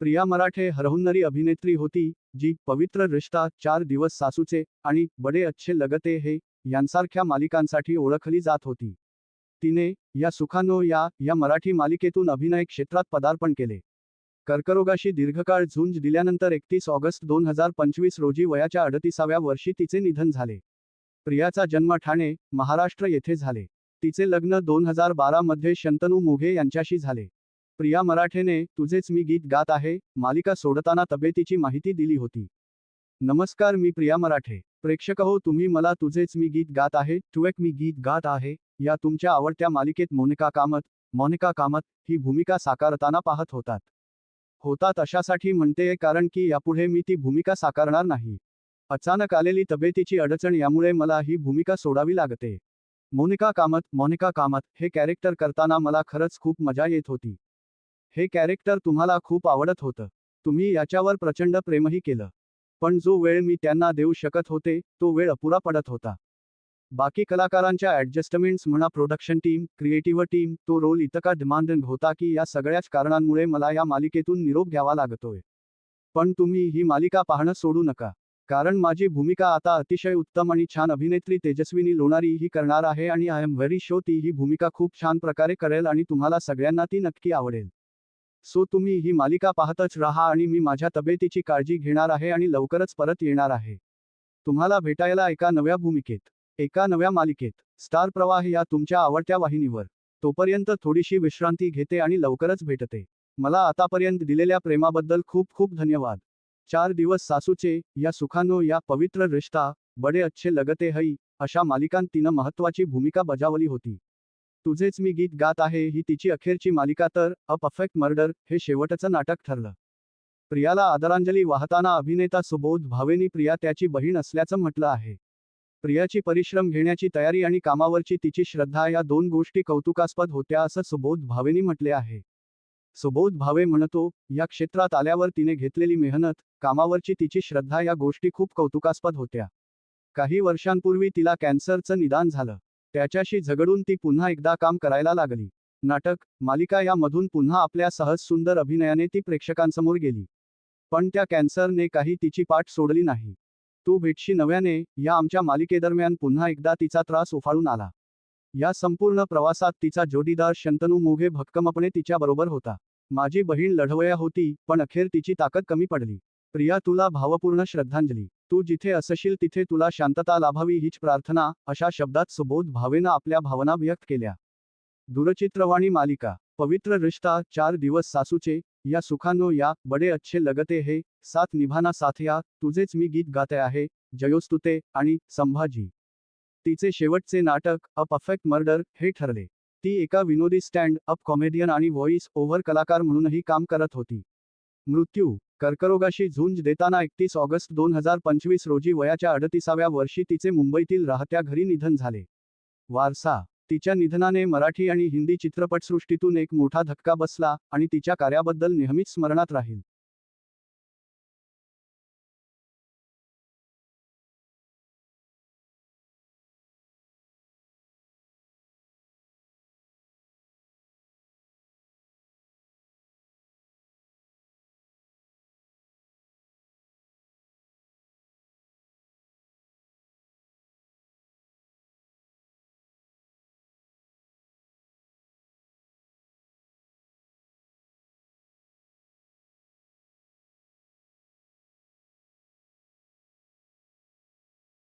प्रिया मराठे हरहुन्नरी अभिनेत्री होती जी पवित्र रिश्ता चार दिवस सासूचे आणि बडे अच्छे लगते हे यांसारख्या मालिकांसाठी ओळखली जात होती. तिने या सुखानो या या मराठी मालिकेतून अभिनय क्षेत्रात पदार्पण केले. कर्करोगाशी दीर्घकाळ झुंज दिल्यानंतर एकतीस ऑगस्ट दोन हजार पंचवीस रोजी वयाच्या अडतीसाव्या वर्षी तिचे निधन झाले. प्रियाचा जन्म ठाणे महाराष्ट्र येथे झाले. तिचे लग्न दोन हजार बारा मध्ये शंतनू मोघे यांच्याशी झाले. प्रिया मराठेने तुझेच मी गीत गात आहे मालिका सोडताना तब्येतीची माहिती दिली होती. नमस्कार मी प्रिया मराठे. प्रेक्षक हो तुम्ही मला तुझेच मी गीत गात आहे टुएक मी गीत गात आहे या तुमच्या आवडत्या मालिकेत मोनिका कामत मोनिका कामत ही भूमिका साकारताना पाहत होतात. होतात अशासाठी म्हणतेय कारण की यापुढे मी ती भूमिका साकारणार नाही. अचानक आलेली तब्येतीची अडचण यामुळे मला ही भूमिका सोडावी लागते. मोनिका कामत मोनिका कामत हे कॅरेक्टर करताना मला खरंच खूप मजा येत होती. हे कॅरेक्टर तुम्हाला खूप आवडत होतं. तुम्ही याच्यावर प्रचंड प्रेमही केलं. पण जो वेळ मी त्यांना देऊ शकत होते तो वेळ अपुरा पडत होता. बाकी कलाकारांच्या ॲडजस्टमेंट्स म्हणा प्रोडक्शन टीम क्रिएटिव्ह टीम तो रोल इतका डिमांडिंग होता की या सगळ्याच कारणांमुळे मला या मालिकेतून निरोप घ्यावा लागतोय. पण तुम्ही ही मालिका पाहणं सोडू नका. कारण माझी भूमिका आता अतिशय उत्तम आणि छान अभिनेत्री तेजस्विनी लोणारी ही करणार आहे आणि आय एम व्हेरी शो ती ही भूमिका खूप छान प्रकारे करेल आणि तुम्हाला सगळ्यांना ती नक्की आवडेल. सो तुम्ही ही मालिका पाहतच राहा आणि मी माझ्या तब्येतीची काळजी घेणार आहे आणि लवकरच परत येणार आहे. तुम्हाला भेटायला एका नव्या भूमिकेत एका नव्या मालिकेत स्टार प्रवाह या तुमच्या आवडत्या वाहिनीवर. तोपर्यंत थोडीशी विश्रांती घेते आणि लवकरच भेटते. मला आतापर्यंत दिलेल्या प्रेमाबद्दल खूप खूप धन्यवाद. चार दिवस सासूचे या सुखानो या पवित्र रिश्ता बडे अच्छे लगते हई अशा मालिकांत तिनं महत्वाची भूमिका बजावली होती. तुझेच मी गीत गात आहे ही तिची अखेरची मालिका तर अ परफेक्ट मर्डर हे शेवटचं नाटक ठरलं. प्रियाला आदरांजली वाहताना अभिनेता सुबोध भावेनी प्रिया त्याची बहीण असल्याचं म्हटलं आहे. प्रियाची परिश्रम घेण्याची तयारी आणि कामावरची तिची श्रद्धा या दोन गोष्टी कौतुकास्पद होत्या असं सुबोध भावेनी म्हटले आहे. सुबोध भावे म्हणतो या क्षेत्रात आल्यावर तिने घेतलेली मेहनत कामावरची तिची श्रद्धा या गोष्टी खूप कौतुकास्पद होत्या. काही वर्षांपूर्वी तिला कॅन्सरचं निदान झालं. त्याच्याशी झगडून ती पुन्हा एकदा काम करायला लागली. नाटक मालिका यामधून पुन्हा आपल्या सहज सुंदर अभिनयाने ती प्रेक्षकांसमोर गेली. पण त्या कॅन्सरने काही तिची पाठ सोडली नाही. तू भेटशी नव्याने या आमच्या मालिकेदरम्यान पुन्हा एकदा तिचा त्रास उफाळून आला. या संपूर्ण प्रवासात तिचा जोडीदार शंतनू मोघे भक्कमपणे तिच्याबरोबर होता. माझी बहीण लढवया होती पण अखेर तिची ताकद कमी पडली. प्रिया तुला भावपूर्ण श्रद्धांजली. तू जिथे असशील तिथे तुला शांतता लाभावी हीच प्रार्थना अशा शब्दात सुबोध भावेनं आपल्या भावना व्यक्त केल्या. दूरचित्रवाणी मालिका पवित्र रिश्ता चार दिवस सासूचे या सुखानो या बडे अच्छे लगते हे साथ निभाना साथया तुझेच मी गीत गाते आहे जयोस्तुते आणि संभाजी. तिचे शेवटचे नाटक अ परफेक्ट मर्डर हे ठरले. ती एका विनोदी स्टँड अप कॉमेडियन आणि व्हॉइस ओव्हर कलाकार म्हणूनही काम करत होती. मृत्यू कर्करोगाशी झुंज देताना एकतीस ऑगस्ट दोन हजार पंचवीस रोजी वयाच्या अडतीसाव्या वर्षी तिचे मुंबईतील राहत्या घरी निधन झाले. वारसा तिच्या निधनाने मराठी आणि हिंदी चित्रपटसृष्टीतून एक मोठा धक्का बसला आणि तिच्या कार्याबद्दल नेहमीच स्मरणात राहील.